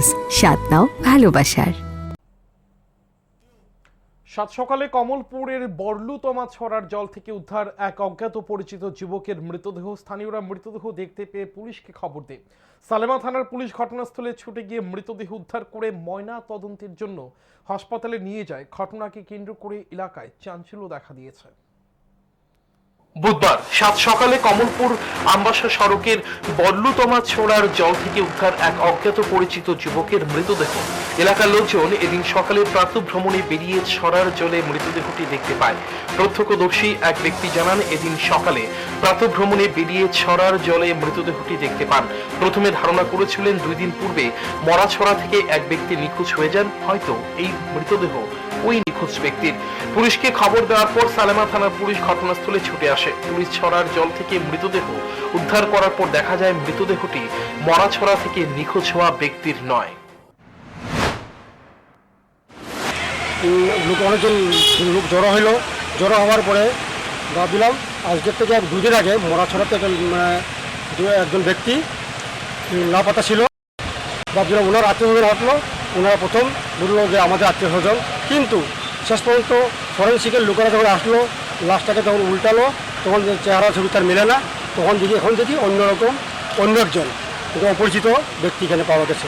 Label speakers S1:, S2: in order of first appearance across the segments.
S1: স্বাদ নাও ভালোবাসার।
S2: সাত সকালে কমলপুরের বর্লুতমা ছড়ার জল থেকে উদ্ধার এক অজ্ঞাত পরিচিত যুবকের মৃতদেহ। স্থানীয়রা মৃতদেহ দেখতে পেয়ে পুলিশকে খবর দেয়। সালেমা থানার পুলিশ ঘটনাস্থলে ছুটে গিয়ে মৃতদেহ উদ্ধার করে ময়না তদন্তের জন্য হাসপাতালে নিয়ে যায়। ঘটনাকে কেন্দ্র করে এলাকায় চাঞ্চল্য দেখা দিয়েছে। বুধবার সাত সকালে কমলপুর আমবাসা সড়কের বল্লুতমা ছোড়ার জল থেকে উদ্ধার এক অজ্ঞাত পরিচিত যুবকের মৃতদেহ। এলাকার লোকজন এদিন সকালে প্রাতঃ ভ্রমণে বেরিয়ে ছড়ার জলে মৃতদেহটি দেখতে পায়। প্রত্যক্ষদর্শী এক ব্যক্তি জানান, এদিন সকালে প্রাতঃ ভ্রমণে বেরিয়ে ছড়ার জলে মৃতদেহটি দেখতে পান। প্রথমে ধারণা করেছিলেন দুই দিন পূর্বে মরাছড়া থেকে এক ব্যক্তি নিখোঁজ হয়ে যান, হয়তো এই মৃতদেহ ওই নিখোঁজ ব্যক্তির। পুলিশকে খবর দেওয়ার পর সালেমা থানার পুলিশ ঘটনাস্থলে ছুটে আসে। পুলিশ ছড়ার জল থেকে মৃতদেহ উদ্ধার করার পর দেখা যায় মৃতদেহটি মরাছড়া থেকে নিখোঁজ হওয়া ব্যক্তির নয়।
S3: লোক অনেকজন লোক জড়ো হইল। জড়ো হওয়ার পরে ভাবছিলাম আজকের থেকে এক দুদিন আগে মরাছড়াতে একজন মানে, একজন ব্যক্তি লাপাতা ছিল। ভাবছিলাম ওনার আত্মীয় হাঁটলো। ওনারা প্রথম বলল যে আমাদের আত্মীয় স্বজন। কিন্তু শেষ পর্যন্ত ফরেন্সিকের লোকেরা যখন আসলো, লাশটাকে যখন উল্টালো, তখন চেহারা ছবি তার মেলে না, তখন দেখি এখন দেখি অন্যরকম অন্য একজন অপরিচিত ব্যক্তি এখানে পাওয়া গেছে।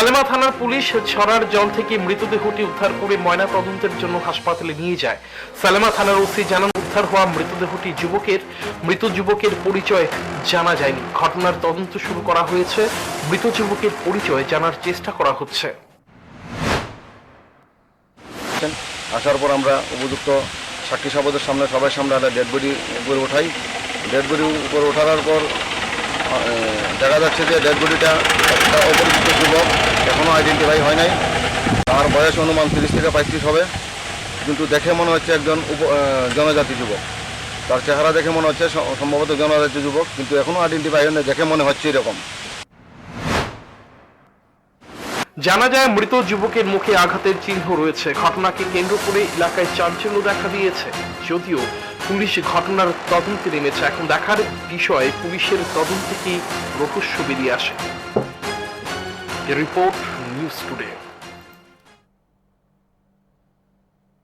S2: সালেমা থানার পুলিশ ছড়ার জল থেকে মৃতদেহটি উদ্ধার করে ময়না তদন্তের জন্য হাসপাতালে নিয়ে যায়। সালেমা থানার ওসি জানান, উদ্ধার হওয়া মৃতদেহটি যুবকের, মৃত যুবকের পরিচয় জানা যায়নি। ঘটনার তদন্ত শুরু করা হয়েছে, মৃত যুবকের পরিচয় জানার চেষ্টা করা হচ্ছে।
S4: আসার পর আমরা উপযুক্ত সাক্ষী সাবদের সামনে সবাই সামনে একটা ডেড বডি উপরে উঠাই ডেড বডি উপরে ওঠানোর পর দেখা যাচ্ছে যে ডেড বডিটা একটা অপরিচিত যুবক এখনও আইডেন্টিফাই হয় নাই। তার বয়স অনুমান তিরিশ থেকে পঁয়ত্রিশ হবে। কিন্তু দেখে মনে হচ্ছে একজন উপ জনজাতি যুবক। তার চেহারা দেখে মনে হচ্ছে সম্ভবত জনজাতি যুবক, কিন্তু এখনও আইডেন্টিফাই হয় না দেখে মনে হচ্ছে এরকম।
S2: জানা যায় মৃত যুবকের মুখে আঘাতের চিহ্ন রয়েছে। ঘটনাকে কেন্দ্র করে এলাকায় চাঞ্চল্য দেখা দিয়েছে। যদিও পুলিশ ঘটনার তদন্তে নেমেছে। এখন দেখার বিষয়, পুলিশের তদন্তে কি রহস্য বেরিয়ে আসে? Report news today.